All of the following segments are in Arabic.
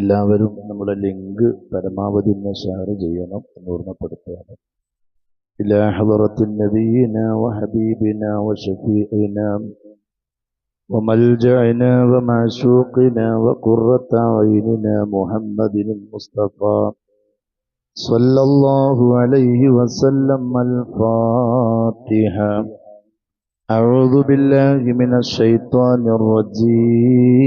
എല്ലാവരും നമ്മുടെ ലിങ്ക് പരമാവധി ഒന്ന് ഷെയർ ചെയ്യണം എന്ന് ഓർമ്മപ്പെടുത്തുകയാണ് إلى حضرة نبينا وحبيبنا وشفيعنا وملجأنا ومعشوقنا وقرة عيننا محمد المصطفى صلى الله عليه وسلم الفاتحة أعوذ بالله من الشيطان الرجيم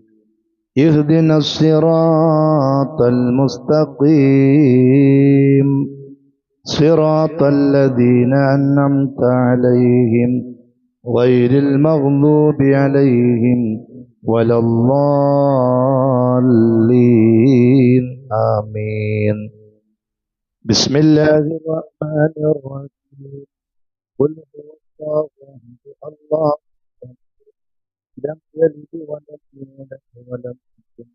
اهدنا الصراط المستقيم. صراط الذين أنعمت عليهم غير المغضوب عليهم ولا الضالين. آمين. بسم الله الرحمن الرحيم. قل هو الله الله لم يلد ولم يولد ولم